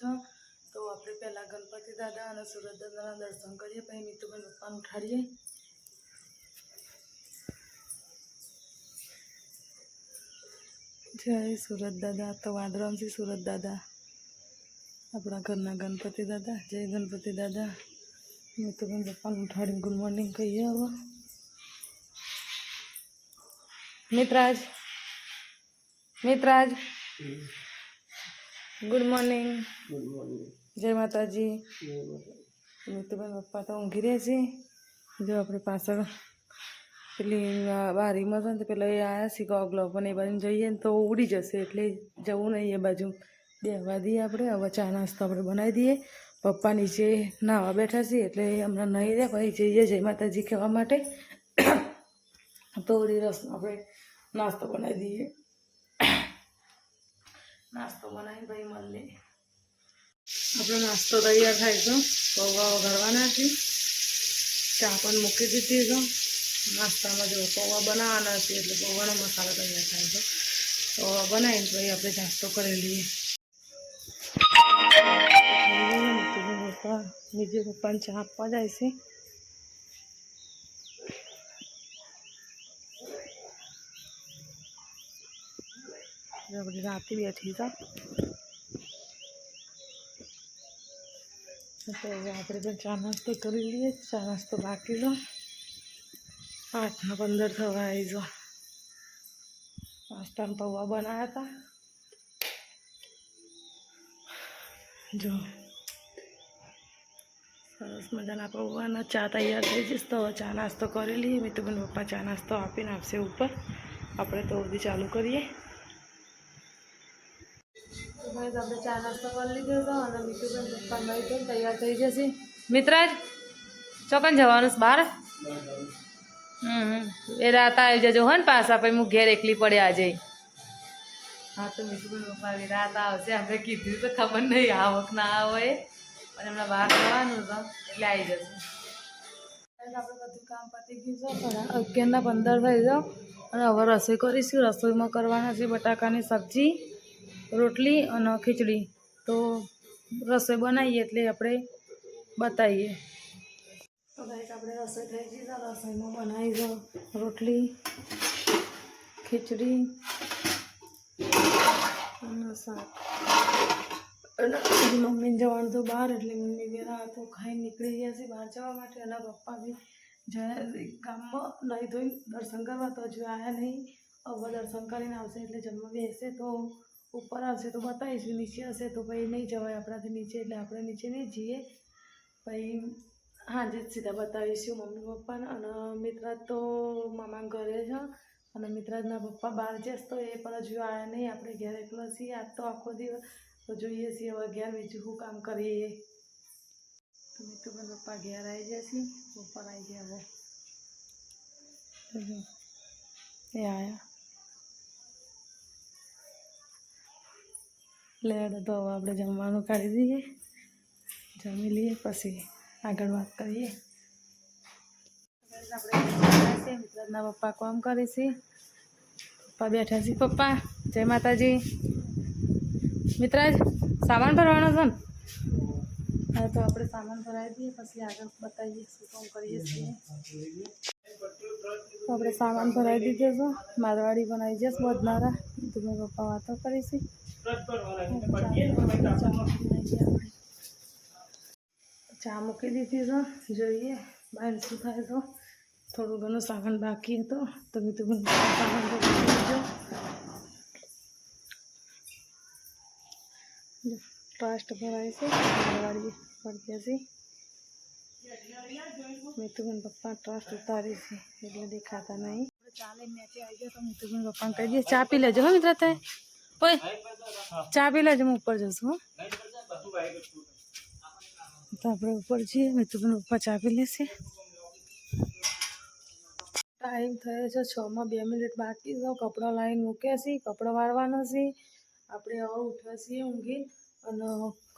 છે? તો આપણે પહેલાં ગણપતિ દાદા અને સુરત દાદાના દર્શન કરીએ, પછી મીતુબેન પપ્પાને ઉઠાડીએ. જય સુરત દાદા. તો વાદરામથી સુરત દાદા. આપણા ઘરના ગણપતિ દાદા. જય ગણપતિ દાદા. મીતુબેન પપ્પાને ઉઠાડીને ગુડ મોર્નિંગ કહીએ હવે. મિત્રાજ. મિત્રાજ. ગુડ મોર્નિંગ જય માતાજી. મિતુબેન પપ્પા તો ઊંઘી રહે છે. જો આપણે પાછળ પેલી બારીમાં છે ને પેલા એ આવ્યા છે ગોગલો પણ એ બાજુ જઈએ ને તો ઉડી જશે એટલે જવું નહીં એ બાજુ. દેવા દઈએ આપણે હવે ચા નાસ્તો આપણે બનાવી દઈએ. પપ્પા નીચે નાવા બેઠા છીએ એટલે હમણાં નહીં રહે પછી જઈએ જય માતાજી કહેવા માટે. તો રસ આપણે નાસ્તો બનાવી દઈએ. નાસ્તો બનાવીને ભાઈ મળીએ. આપણો નાસ્તો તૈયાર થાય છે. પૌવા વઘારવાના છે. ચા પણ મૂકી દીધી છે. નાસ્તામાં જો પૌવા બનાવવાના છે એટલે પૌવાનો મસાલો તૈયાર થાય છે. પૌવા બનાવીને પછી આપણે નાસ્તો કરી લઈએ. નીચે પપ્પાને ચા આપવા જાય છે. આપણે રાતે બેઠી હતા તો આપણે પણ ચા નાસ્તો કરી લઈએ ચા નાસ્તો બાકી જો આઠના પંદર થવા આવી જો નાસ્તામાં પૌવા બનાવ્યા હતા જો સરસ મજાના પૌવાના ચા તૈયાર થઈ જશે તો ચા નાસ્તો કરી લઈએ. મિતુબેન પપ્પા ચા નાસ્તો આપીને આપશે ઉપર. આપણે તો બધી ચાલુ કરીએ. ભાઈ આપણે ચા નાસ્તો કરી લીધો હતો અને મીઠું પણ પપ્પા મળી તો તૈયાર થઈ જશે. મિત્રાજ ચોકન જવાનું બહાર? હમ એ રાત આવી જજો હો ને પાછા, પછી હું ઘેર એકલી પડે આજે. હા, તો મીઠું પણ પપ્પા રાત આવશે. આપણે કીધું તો ખબર નહીં, આવક ના આવે અને હમણાં બહાર જવાનું તો, એટલે આવી જશે. આપણે બધું કામ પતી ગયું છે પણ અગિયારના પંદર થઈ જાઓ. અને હવે રસોઈ કરીશું. રસોઈમાં કરવાના છે બટાકાની સબ્જી. રોટલી અને ખીચડી. તો રસોઈ બનાવીએ એટલે આપણે બતાવીએ. તો ગાઈસ, આપણે રસોઈ થઈ ગઈ છે. રસોઈમાં બનાવી દો રોટલી, ખીચડી અને શાક. અને હજી મમ્મીને જવાનું તો બહાર, એટલે મમ્મી બેરા તો ખાઈ નીકળી ગયા છે બહાર જવા માટે. અને પપ્પા બી જયા ગામમાં. નહીં ધોઈ દર્શન કરવા તો હજુ આવ્યા નહીં. હવે દર્શન કરીને આવશે એટલે જમવા બેસે તો ઉપર આવશે તો બતાવીશું નીચે હશે તો પછી નહીં જવાય આપણાથી નીચે એટલે આપણે નીચે નહીં જઈએ. પછી હાજે જ સીધા બતાવીશું મમ્મી પપ્પાને અને મિત્ર તો મામા ઘરે છે અને મિત્રાજના પપ્પા બહાર જશે તો એ પણ હજુ આવ્યા નહીં, આપણે ઘેર એકલો છીએ. આજ તો આખો દિવસ તો જોઈએ છીએ હવે ઘેર બીજું શું કામ કરીએ. તો મિતુબેન પપ્પા ઘેર આવી જશે ઉપર આવી ગયા હવે. એ આવ્યા લેડ તો હવે આપણે જમવાનું કાઢી દઈએ. જમી લઈએ પછી આગળ વાત કરીએ. મિત્રના પપ્પા કોમ કરી છે. પપ્પા બેઠા છે. પપ્પા, જય માતાજી. મિત્રાજ, સામાન ભરવાનો છે ને? હા તો આપણે સામાન ભરાવી દઈએ પછી આગળ બતાવીએ શું કામ કરીએ છીએ તો આપણે સામાન ભરાવી દીધો છે મારવાડી બનાવી જશે બધનારા તમે પપ્પા વાતો કરીશું ચા મૂકી દીધી છે જોઈએ બહાર શું થાય તો થોડું ઘણું સામાન બાકી હતો તો મેં તો સામાન ભરી દીધો ફાસ્ટ ભરાય છે મારવાડી પડ્યા છે મિતુબેન પપ્પા ટ્રસ્ટ ઉતારી છે એટલે દેખાતા નહીં ચાલે મેચે આવી ગયો તો મિતુબેન પપ્પાને કહી દઈએ ચા પી લેજો હો મિત્ર તે ઓય ચા પી લેજો હું ઉપર જશું હો તો આપણે ઉપર છીએ મિતુબેન પપ્પા ચા પી લેશે ટાઈમ થયો છે છમાં બે મિનિટ બાકી છે કપડાં લાવીને મૂક્યા છે કપડાં વાળવાના છે આપણે હવે ઉઠ્યા છીએ ઊંઘી અને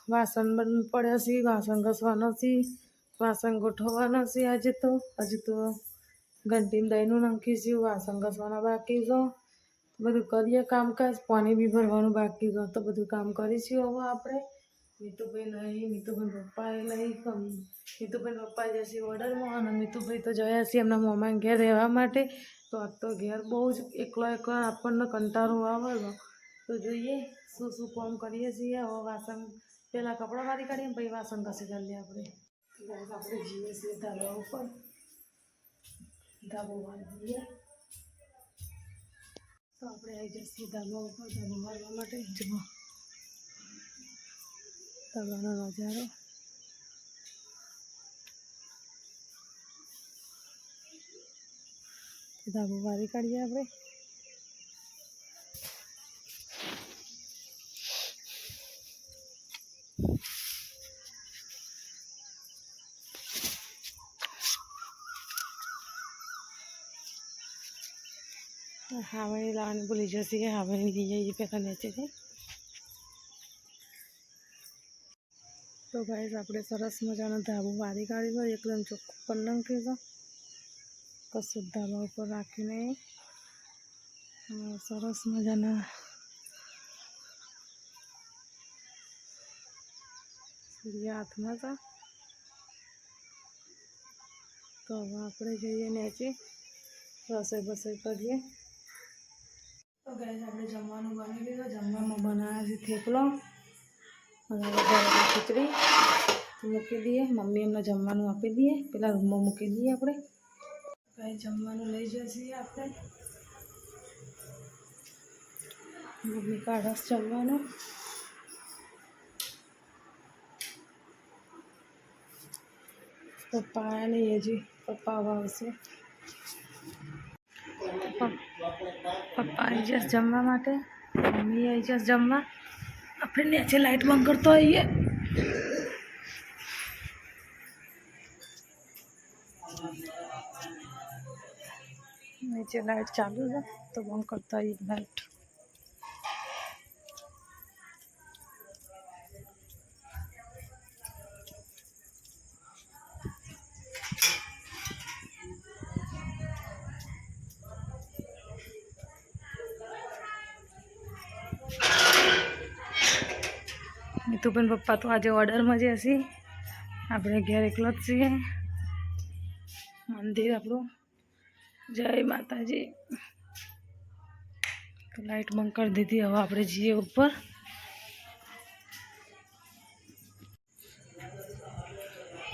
વાસણ બંધ પડ્યા છે, વાસણ ઘસવાના છે, વાસણ ગોઠવવાના છે આજે તો. હજી તો ઘંટીમાં દહીંનું નાખીશું વાસણ ઘસવાના બાકી છે. બધું કરીએ કામકાજ, પાણી બી ભરવાનું બાકી છે. તો બધું કામ કરીશું હવે આપણે. મીતુભાઈ નહીં મીતુભાઈ પપ્પાએ નહીં મીતુભાઈ પપ્પા જશે ઓર્ડરમાં અને મીતુભાઈ તો જયા છે એમના મોમાં ઘેર રહેવા માટે. તો આ તો ઘેર બહુ જ એકલો એકલો આપણને કંટાળો આવે છે. તો જોઈએ શું શું કોમ કરીએ છીએ. હવે વાસણ પહેલાં કપડાં વારી કાઢીએ પછી વાસણ ઘસી કાઢીએ આપણે. આપણે જઈએ છીએ ધાબા ઉપર. ધાબો વાળી જઈએ તો આપણે આવી જઈએ ધાબા ઉપર. ધાબો વાળવા માટે જુઓ. ધાબાનો નજારો. ધાબો વારી કાઢીએ આપણે. હાવણી લાવવાની ભૂલી જશે કે હાવણી લઈ જઈએ પહેલાં નીચેથી તો ગાઈઝ આપણે સરસ મજાનો ધાબો વારી કાઢી લો એકદમ ચોખ્ખું પલંગ ગયો કશું ધાબા ઉપર રાખીને સરસ મજાના સૂર્ય હાથમાં હતા તો હવે આપણે જઈએ નીચે રસોઈ બસોઈ કરીએ તો ગાઈઝ આપણે જમવાનું બની લીધું જમવામાં બનાવ્યા છે થેપલો અને હવે ગળેલી ખીચડી મૂકી દઈએ મમ્મી એમને જમવાનું આપી દઈએ પેલા રૂમમાં મૂકી દઈએ આપણે કાંઈ જમવાનું લઈ જઈએ આપણે મમ્મી કાઢસ જમવાનું પપ્પા આયા નહીં હજી પપ્પા હવે આવશે પપ્પા આવી જશે જમવા માટે મમ્મી આવી જશે જમવા આપણે નીચે લાઇટ બંધ કરતો હોઈએ નીચે લાઇટ ચાલુ છે તો બંધ કરતા હોઈએ લાઇટ નીતુબેન પપ્પા તો આજે ઓર્ડરમાં જ હશે. આપણે ઘેર એકલો જ છીએ. મંદિર આપણું. જય માતાજી. તો લાઈટ બંધ કરી દીધી. હવે આપણે જઈએ ઉપર.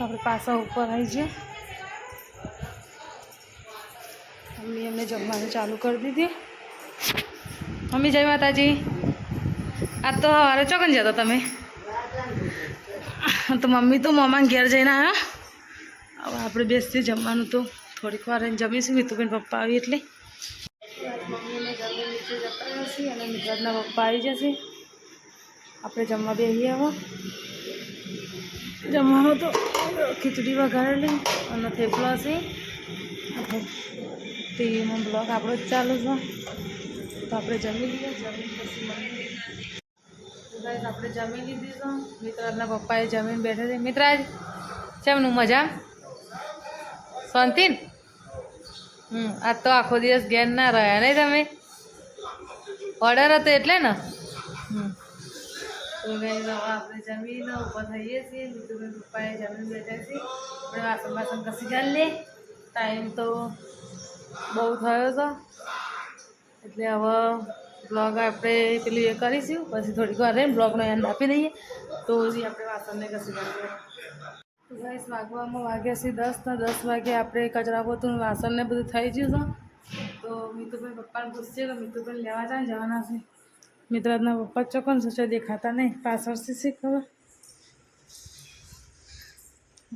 આપણે પાછા ઉપર આવી જઈએ. મમ્મી એમને જમવાનું ચાલુ કરી દીધી. મમ્મી જય માતાજી. આ તો સવારે ચોકન જતો તમે? તો મમ્મી તો મમ્મા ઘેર જઈને આવ્યા હવે આપણે બેસીએ જમવાનું તો. થોડીક વાર જમીશું. મિતુબેન પપ્પા આવી એટલે. અને મિત્રના પપ્પા આવી જશે આપણે જમવા બેસીએ હવે. જમવામાં તો ખીચડી વઘારેલી અને થેપલો છે ટીવીમાં બ્લોગ આપણો જ ચાલુ છે. તો આપણે જમી લઈએ. જમીન પછી મળીએ. ગાઈસ, આપણે જમી લીધી છે. મિત્રાજના પપ્પાએ જમીન બેઠે છે. મિત્રાજ કેમનું મજા? શાંતિ હમ, આ તો આખો દિવસ ઘેર ના રહ્યા, નહીં તમે? ઓર્ડર હતો એટલે ને? હમ. તો ગાઈસ આપણે જમીને ઊભા થઈએ છીએ. મિત્રુભાઈ પપ્પાએ જમીન બેઠા છીએ વાસણ વાસણ કસી ચાલી લે ટાઈમ તો બહુ થયો છે. એટલે હવે બ્લોગ આપણે પેલું એ કરીશું, પછી થોડીક વાર રહીને બ્લોગનો એન્ડ આપી દઈએ. તો હજી આપણે વાસણને કસી કરીએ તો ગાઈસ વાગવામાં વાગ્યા છે દસ, તો દસ વાગે આપણે કચરા પોતું વાસણને બધું થઈ ગયું છે. તો મિતુભાઈ પપ્પાને પૂછશે કે મિતુભાઈ લેવા જાય ને જવાના છે. મિત્રાજના પપ્પા ચોકન છે દેખાતા નહીં? પાછળથી શી ખબર?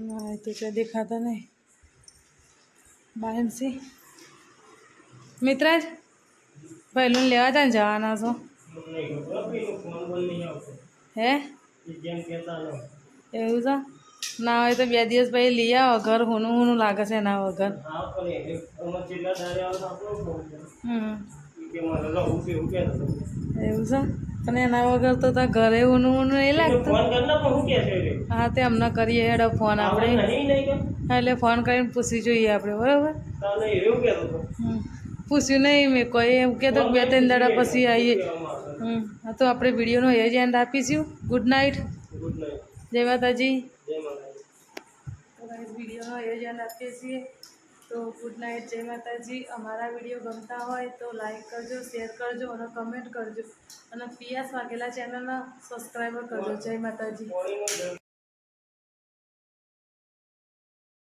ના એ તો ત્યાં દેખાતા નહીં. બાયમસી મિત્રાજ? પહેલું લેવા જાય ને જવાના છો? હે? એવું છે? ના હોય તો બે દિવસ પછી લઈ આવો ઘર, હુનું હુનું લાગે છે એના વગર. એવું છે? પણ એના વગર તો ત્યાં ઘરે ઊનું ઊનું નહીં લાગતું. હા, તે અમને કરીએ હેડો ફોન આપણે. એટલે ફોન કરીને પૂછી જોઈએ આપણે, બરાબર. પૂછ્યું નહીં, મેં કોઈ એમ કહેતો તો બે ત્રણ દાડા પછી આવીએ. હા, તો આપણે વિડીયોનો એન્ડ આપીશું. ગુડ નાઇટ જય માતાજી. વિડીયોનો આયોજન રાખીએ છીએ. તો ગુડ નાઇટ જય માતાજી. અમારા વીડિયો ગમતા હોય તો લાઈક કરજો શેર કરજો અને કમેન્ટ કરજો. અને પિયાસ વાઘેલા ચેનલના સબસ્ક્રાઈબર કરજો. જય માતાજી.